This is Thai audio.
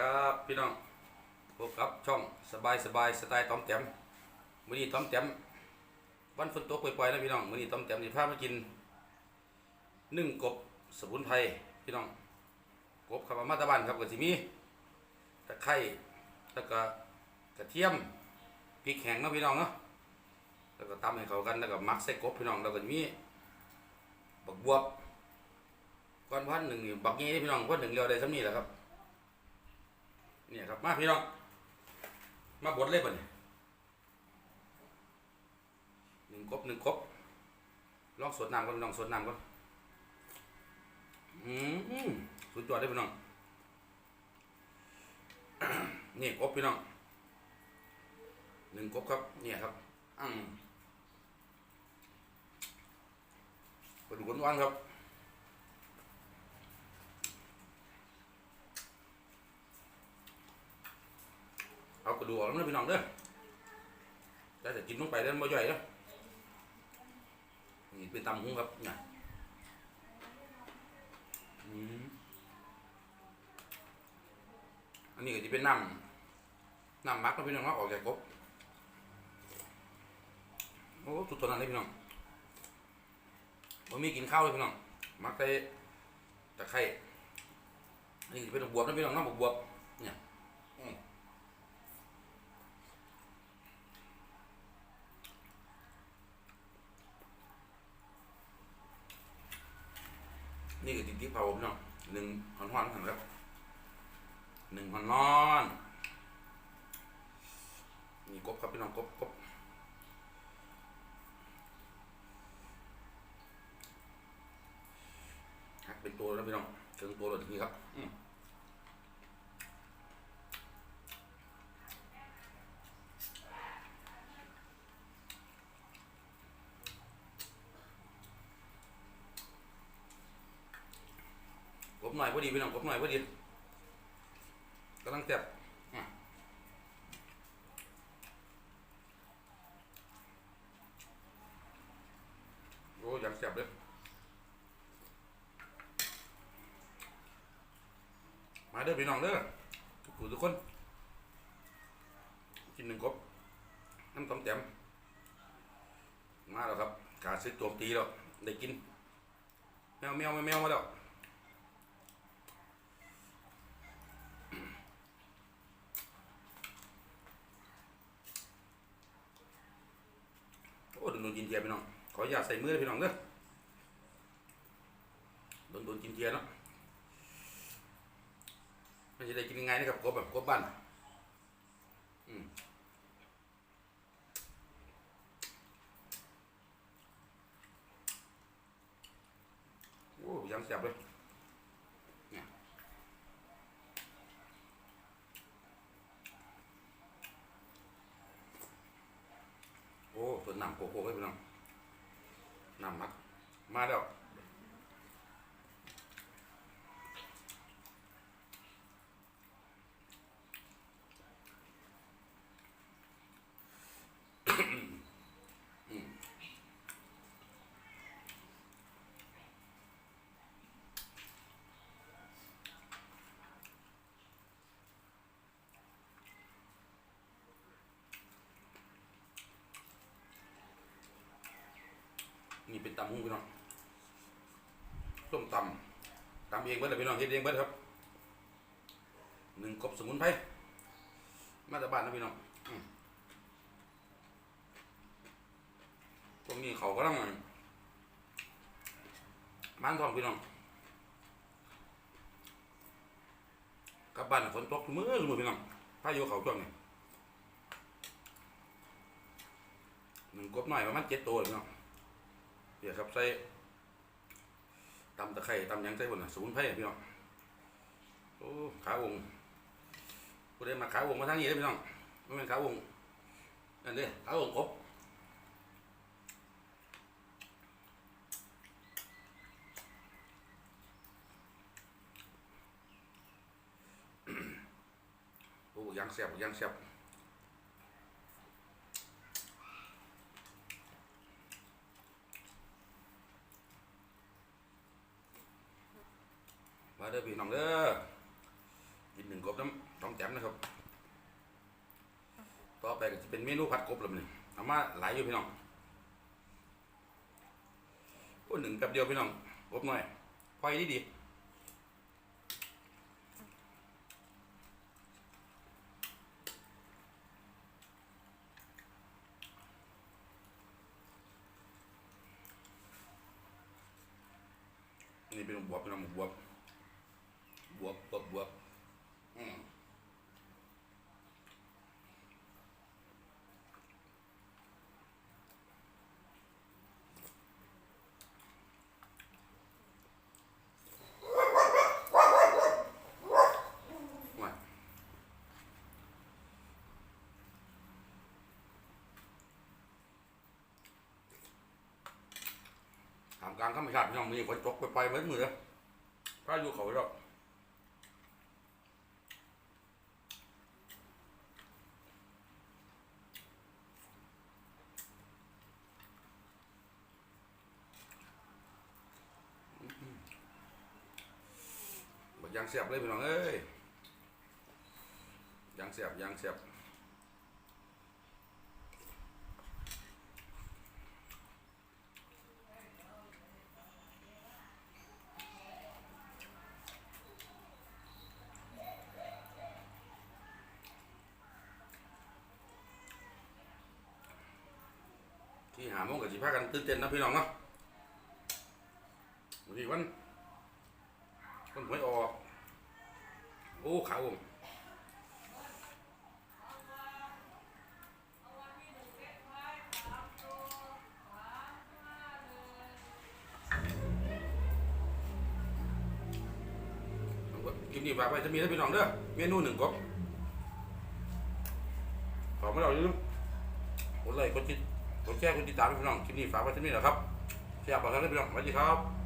ครับพี่น้องพบกับช่องสบายสบายสไตล์ต้อมแต้มมื้อนี้ต้อมแต้มวันฝนตกปล่อยๆนะพี่น้องมื้อนี้ต้อมแต้มสิพามากินนึ่งกบสมุนไพรพี่น้องกบขับมาตะบ้านครับก็สิมีตะไคร้แล้วก็กระเทียมพริกแห้งเนาะพี่น้องเนาะแล้วก็ตำให้เข้ากันแล้วก็มักใส่กบพี่น้องแล้วก็มีบักบวบก้อนพันหนึ่งบักงี้พี่น้องก้อนหนึ่งเดียวได้สำนี้แหละครับ เนี่ยครับมาพี่น้อง มาบดเลยบ่เนี่ยหนึ่งกบหนึ่งกบลองสดน้ำก่อนลองสดน้ำก่อนอืมสุดยอดเลยพี่น้องนี่กบพี่น้องหนึ่งกบครับเนี่ยครับอืมเป็นหวานๆครับ เอา กระดูกออกแล้วพี่น้องเด้อแต่กินลงไปแล้วมันบ่ย่อยเด้อนี่เป็นตำหุ้งครับเนี่ยอันนี้ก็จะเป็นน้ำน้ำมักแล้วพี่น้องเนาะออกจากกบโอ้สุดตัวนั้นเลยพี่น้องผมมีกินข้าวเลยพี่น้องมักได้ตะไคร้อันนี้เป็นบวบนะพี่น้องน้ำบวบเนี่ยอืม นี่คือติ๊กติ๊กเผาผมเน้องหนึ่งหอนหอนๆกันครับหนึ่งหอนนอนนี่กบครับพี่น้องกบกบหักเป็นตัวแล้วพี่น้องเชิงตัวเลยนี่ครับ หน่อยพอดีพี่น้องกบหน่อยพอดีกำลังแซ่บอะโอ้ยยังแซ่บเลยมาเด้อพี่น้องเด้อทุกผู้ทุกคน กินหนึ่งกบน้ำต้มแจ่มมาแล้วครับ การซื้อโจมตีแล้วได้กินแมวแมวแมวแมวมาแล้ว โดนโดนกินเทียพี่น้อง ขออย่าใส่มือพี่น้องเด้อโดนโดนกินเทียเนาะไม่ใช่ได้กินง่ายๆนะครับกบแบบกบบ้านอืมโอ้ยังแสบเลยโอ้ส่ว น้ำโคโค่เลยพี่น้องน้ำมัก มาแล้ว นี่เป็นตำ หุ้งพี่น้องต้มตำตำเองเบิดเลยพี่น้องเฮ็ดเองเบิดครับหนึ่งกบสมุนไพรมาจากบ้านนะพี่น้องอืมพวกนี้เขาก็ต้องบ้านทองพี่น้องกลับบ้านฝนตกมือมือพี่น้องพายุเขาช่วงนี้หนึ่งกบหน่อยประมาณเจ็ดตัวพี่น้อง เดี๋ยวครับใส่ตำตะไคร้ตำยังใส่บนนะสมุนไพรพี่น้องโอ้ขาวงกูได้มาขาวงมาทางนี้เลยพี่น้องไม่เป็นขาวงนั่นเด้ขาวงกบโอ้ยังแซ่บยังแซ่บ เด้อพี่น้องเด้อกินหนึ่งกบน้ำต้องแต้มนะครับ ต่อไปก็จะเป็นเมนูผัดกบแล้วมันเอามาหลายอยู่พี่น้องโอ้หนึ่งแป๊บเดียวพี่น้องกบหน่อยไฟดีดีนี่เป็นบวบพี่น้องบวบ บวบบวบบวบอืมว่าถามกางธรรมชาติพี่น้องมีฝนตกไปไปเหมือนมือเลยพายุเขาแล้วบัก ยางเสียบเลยพี่น้องเอ้ยยางเสียบยางเสียบที่หาโมงกับสิพากันตื่นเต้นนะพี่น้องเนาะวันนี้วันหวยออก โอ้ขาวผมคลิปนี้ฝากไว้จะมีนะพี่น้องเด้อเมนูหนึ่งก๊อกขอไม่เราลืมกดไลค์กดติดกดแชร์กดติดตามให้พี่น้องคลิปนี้ฝากไว้ที่นี่แหละครับแชร์บอกกันเลยพี่น้องสวัสดีครับ